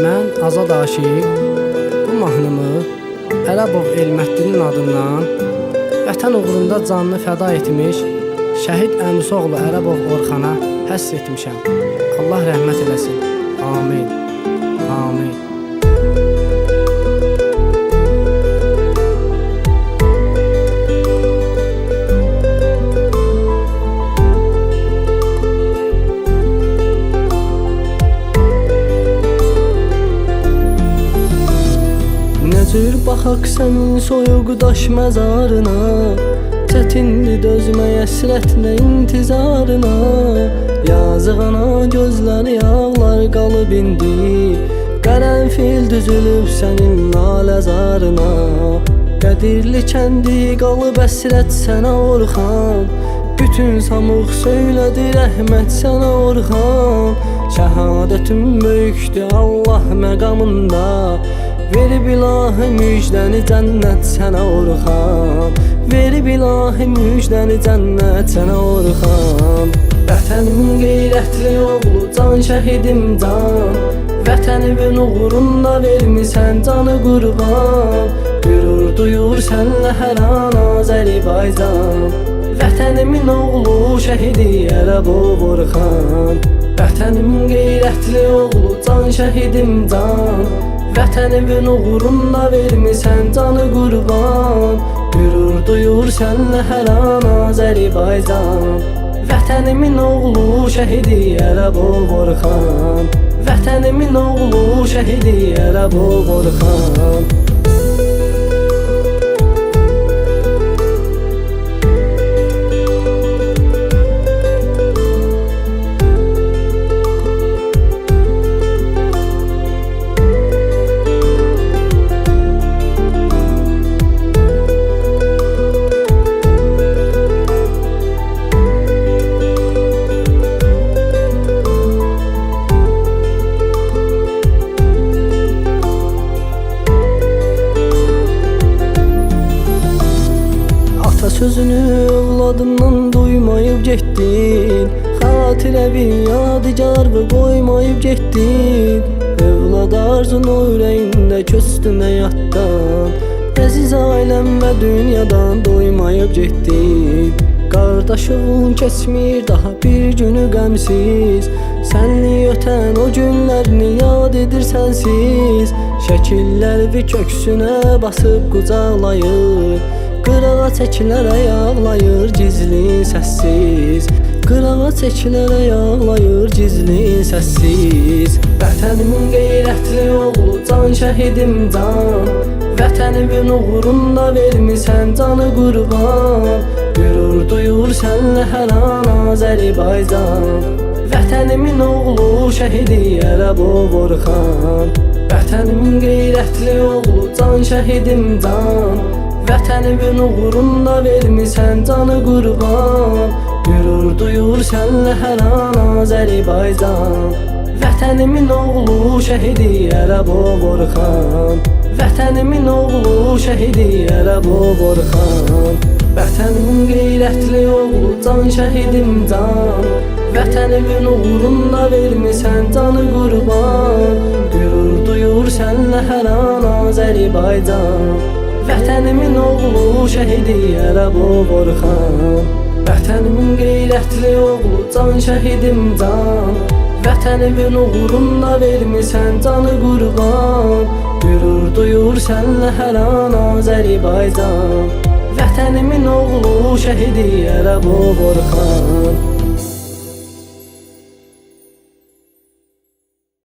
Mən Azad Aşiq bu mahnımı Ərəbov Elməddinin adından vətən uğrunda canını fəda etmiş şəhid Əmisoğlu Ərəbov Orxana həsr etmişəm. Allah rəhmət eləsin. Amin. Amin. Cür baxaq sənin soyuq daş məzarına Çətindir dözmək əsrətinə intizarına. Yazıq ana gözləri ağlar qalıb indi Qərənfil düzülüb sənin laləzarına Qədirli kəndi qalıb əsrət sənə Orxan Bütün samıq söylədi rəhmət sənə Orxan. Şəhadətin böyükdür Allah məqamında Verib ilahi müjdəni cənnət sənə Orxan. Verib ilahi müjdəni cənnət sənə Orxan. Vətənimin qeyrətli oğlu can şəhidim can Vətənimin uğrunda vermisən canı qurban. Qürur duyur sənlə hər an Azərbaycan Vətənimin oğlu şəhidi Ərəbov Orxan Vətənimin qeyrətli oğlu can şəhidim can Vətənimin uğrunda vermisən canı qurban. Qürur duyur sənlə hər an Azərbaycan Vətənimin oğlu şəhidi Ərəbov Orxan Vətənimin oğlu şəhidi Ərəbov Orxan Sözünü evladından duymayıb getdin Xatirəvi yadigarı qoymayıb getdin Evlad arzun o ürəyində köstün həyatdan Əziz ailəm və dünyadan doymayıb getdin Qardaşığın keçmir daha bir günü qəmsiz Sənli ötən o günlərini yad edir sənsiz Şəkillər bir köksünə basıb qucaqlayır Qırağa çəkilərək ağlayır gizli səssiz Qırağa çəkilərək ağlayır gizli səssiz Vətənimin qeyrətli oğlu can şəhidim can Vətənimin uğrunda vermisən canı qurban. Qürur duyur sənlə hər an Azərbaycan. Vətənimin oğlu şəhidi Ərəbov Orxan Vətənimin qeyrətli oğlu can şəhidim can Vətənimin uğrunda vermisən canı qurban Qürur duyur sənlə hər an Azərbaycan Vətənimin oğlu şəhidi Ərəbov Orxan Vətənimin oğlu şəhidi Ərəbov Orxan Vətənimin qeyrətli oğlu can şəhidim can. Vətənimin uğrunda vermisən canı qurban Qürur duyur sənlə hər an Azərbaycan Vətənimin oğlu şəhidi Ərəbov Orxan Vətənimin qeyrətli oğlu can şəhidim can. Vətənimin uğrunda vermisən canı qurban. Qürur duyur sənlə hər an Azərbaycan Vətənimin oğlu şəhidi Ərəbov Orxan